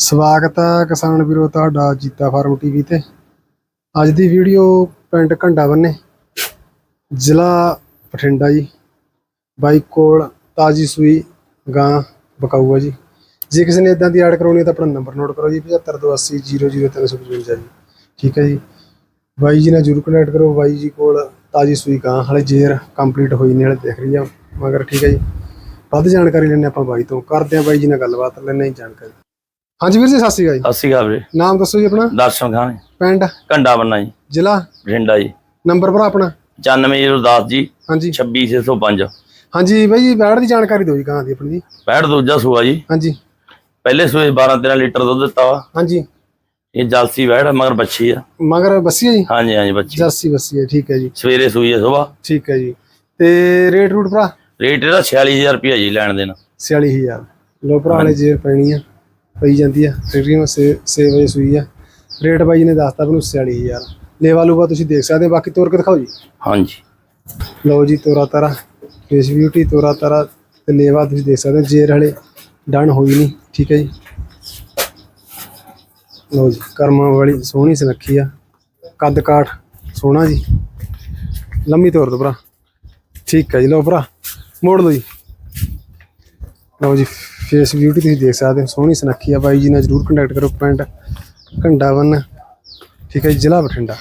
ਸਵਾਗਤ ਹੈ ਕਿਸਾਨ ਵੀਰੋ, ਤੁਹਾਡਾ ਜੀਤਾ ਫਾਰਮ ਟੀਵੀ ਤੇ। ਅੱਜ ਦੀ ਵੀਡੀਓ ਪਿੰਡ ਘੰਡਾ ਬੰਨੇ, ਜ਼ਿਲ੍ਹਾ ਬਠਿੰਡਾ ਜੀ। ਬਾਈ ਕੋਲ ਤਾਜੀ ਸੂਈ ਗਾਂ ਬਕਾਊ ਹੈ ਜੀ। ਜੇ ਕਿਸੇ ਨੇ ਇਦਾਂ ਦੀ ਐਡ ਕਰਾਉਣੀ ਹੈ ਤਾਂ ਆਪਣਾ ਨੰਬਰ ਨੋਟ ਕਰੋ ਜੀ 7528000355 ਜੀ। ਠੀਕ ਹੈ ਜੀ। ਬਾਈ ਜੀ ਨਾਲ ਜਰੂਰ ਕਨੈਕਟ ਕਰੋ, ਬਾਈ ਜੀ ਕੋਲ ਤਾਜੀ ਸੂਈ ਗਾਂ, ਹਲੇ ਜੇਰ ਕੰਪਲੀਟ ਹੋਈ ਨਹੀਂ, ਹਲੇ ਦੇਖ ਰਹੀ ਆ। ਮਗਰ ਠੀਕ ਹੈ ਜੀ। ਵੱਧ ਜਾਣਕਾਰੀ ਲੈਣੇ ਆਪਾਂ ਬਾਈ ਤੋਂ। ਕਰਦੇ ਆ ਬਾਈ ਜੀ ਨਾਲ ਗੱਲਬਾਤ ਲੈਣੇ ਹੀ ਜਾਣਕਾਰੀ। ਹਾਂਜੀ ਵੀਰ ਜੀ ਸਤਿ ਸ਼੍ਰੀ ਅਕਾਲ ਜੀ। ਸਤਿ ਸ਼੍ਰੀ ਅਕਾਲ ਵੀਰੇ। ਨਾਮ ਦੱਸੋ ਜੀ ਆਪਣਾ। ਦਰਸ਼ਨ ਖਾਨ। ਪਿੰਡ? ਘੰਡਾ ਬੰਨਾ ਜੀ। ਜ਼ਿਲ੍ਹਾ? ਬਠਿੰਡਾ ਜੀ। ਨੰਬਰ ਭਰਾ ਆਪਣਾ? 94010 ਜੀ। ਹਾਂਜੀ। 26605 ਹਾਂਜੀ ਬਾਈ ਜੀ ਬੈੜ ਦੀ ਜਾਣਕਾਰੀ ਦਿਓ ਜੀ ਗਾਂ ਦੀ ਆਪਣੀ ਜੀ। 65 ਦੂਜਾ ਸੂਆ ਜੀ। ਹਾਂਜੀ। ਪਹਿਲੇ ਸੂਏ 12 13 ਲੀਟਰ ਦੁੱਧ ਦਿੱਤਾ ਵਾ। ਹਾਂਜੀ। ਇਹ ਜਲਸੀ ਆ, ਮਗਰ ਬੱਚੀ ਆ। ਮਗਰ ਬੱਸੀ ਹੈ ਜੀ? ਹਾਂਜੀ ਹਾਂਜੀ ਬੱਚੀ ਜਰਸੀ ਬੱਸੀ ਹੈ ਠੀਕ ਹੈ ਜੀ। ਸਵੇਰੇ ਸੂਈ ਹੈ ਸੁਬਾ ਠੀਕ ਹੈ ਜੀ। ਤੇ ਰੇਟ ਰੂਟ ਭਰਾ? ਰੇਟ ਇਹਦਾ 46000 ਰੁਪਇਆ ਜੀ ਲੈਣ ਦੇਣਾ। 46000 ਲੋ ਭਰਾ ਵਾਲੇ ਜੇਰ ਪੈਣੀ ਆ। ਪਈ ਜਾਂਦੀ ਆ ਤਕਰੀਬਨ 6 ਵਜੇ ਸੂਈ ਆ। ਰੇਟ ਬਾਈ ਨੇ ਦੱਸਤਾ ਮੈਨੂੰ 46000 ਲੇਵਾ ਲੂਵਾ ਤੁਸੀਂ ਦੇਖ ਸਕਦੇ ਹੋ ਬਾਕੀ ਤੋਰ ਕੇ ਦਿਖਾਓ ਜੀ। ਹਾਂਜੀ। ਲਓ ਜੀ ਤੋਰਾ ਤਾਰਾ ਫੇਸ ਬਿਊਟੀ ਤੋਰਾ ਤਾਰਾ ਤੇ ਲੇਵਾ ਤੁਸੀਂ ਦੇਖ ਸਕਦੇ ਹੋ ਜੇਰ ਹਲੇ ਡਨ ਹੋਈ ਨਹੀਂ ਠੀਕ ਹੈ ਜੀ। ਲਓ ਜੀ ਕਰਮਾਂ ਵਾਲੀ ਸੋਹਣੀ ਸੁਨੱਖੀ ਆ ਕੱਦ ਕਾਠ ਸੋਹਣਾ ਜੀ। ਲੰਮੀ ਤੋਰ ਦੋ ਭਰਾ। ਠੀਕ ਹੈ ਜੀ ਲਓ ਭਰਾ ਮੋੜ ਲਓ ਜੀ। ਲਓ ਜੀ ਫੇਸ ਬਿਊਟੀ ਤੁਸੀਂ ਦੇਖ ਸਕਦੇ ਹੋ, ਸੋਹਣੀ ਸੁਨੱਖੀ ਆ ਬਾਈ ਜੀ ਨਾਲ ਜਰੂਰ ਕੰਟੈਕਟ ਕਰੋ ਪਿੰਡ ਘੰਡਾਵਨ ਠੀਕ ਹੈ ਜੀ, ਜ਼ਿਲ੍ਹਾ ਬਠਿੰਡਾ।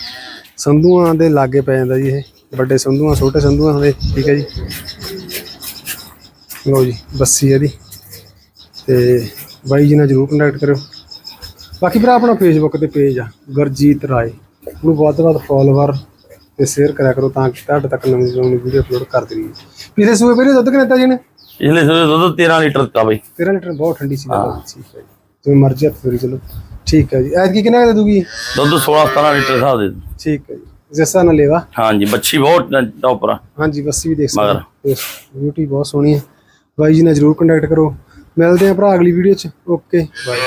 ਸੰਧੂਆਂ ਦੇ ਲਾਗੇ ਪੈ ਜਾਂਦਾ ਜੀ ਇਹ, ਵੱਡੇ ਸੰਧੂਆਂ, ਛੋਟੇ ਸੰਧੂਆਂ ਦੇ, ਠੀਕ ਹੈ ਜੀ। ਲਓ ਜੀ, ਬੱਸੀ ਇਹਦੀ। ਤੇ ਬਾਈ ਜੀ ਨਾਲ ਜਰੂਰ ਕੰਟੈਕਟ ਕਰਿਓ। ਬਾਕੀ ਭਰਾ, ਆਪਣਾ ਫੇਸਬੁੱਕ ਤੇ ਪੇਜ ਆ, ਗੁਰਜੀਤ ਰਾਏ। ਉਹਨੂੰ ਵੱਧ ਤੋਂ ਵੱਧ ਫੋਲੋਵਰ ਤੇ ਸ਼ੇਅਰ ਕਰਿਆ ਕਰੋ ਤਾਂ ਕਿ ਤੁਹਾਡੇ ਤੱਕ ਨਵੀਂ ਨਵੀਂ ਵੀਡੀਓ ਅਪਲੋਡ ਕਰਦੇ ਰਹੀਏ ਪਿਛਲੇ ਸੂਏ ਪਹਿਲੇ ਦੁੱਧ ਕਿੰਨਾ ਦਿੱਤਾ ਜੀ ਨੇ ਪਿਛਲੇ ਸੂਏ ਦੁੱਧ 13 ਲੀਟਰ ਦਿੱਤਾ ਬਈ। 13 ਲੀਟਰ ਬਹੁਤ ਠੰਡੀ ਸੀ ਗੱਲ। ਠੀਕ ਹੈ ਜੀ। ਜਿਵੇਂ ਮਰਜ਼ੀ ਹੱਥ ਫੇਰੀ ਚਲੋ। ਠੀਕ ਹੈ ਜੀ। ਐਤਕੀ ਕਿੰਨਾ ਦੇ ਦੂਗੀ? ਦੁੱਧ 16 17 ਲੀਟਰ ਹਿਸਾਬ ਦੇ ਠੀਕ ਹੈ ਜੀ। ਜਿਸਾ ਨਾਲ ਲੇਵਾ? ਹਾਂਜੀ ਬੱਚੀ ਬਹੁਤ ਟੌਪਰ ਆ। ਹਾਂਜੀ ਬੱਸੀ ਵੀ ਦੇਖ ਸਕਦੇ ਮਗਰ। ਹੋ। ਬਿਊਟੀ ਬਹੁਤ ਸੋਹਣੀ ਹੈ। ਬਾਈ ਜੀ ਨਾਲ ਜਰੂਰ ਕੰਟੈਕਟ ਕਰੋ। ਮਿਲਦੇ ਆ ਭਰਾ ਅਗਲੀ ਵੀਡੀਓ ਚ। Okay bye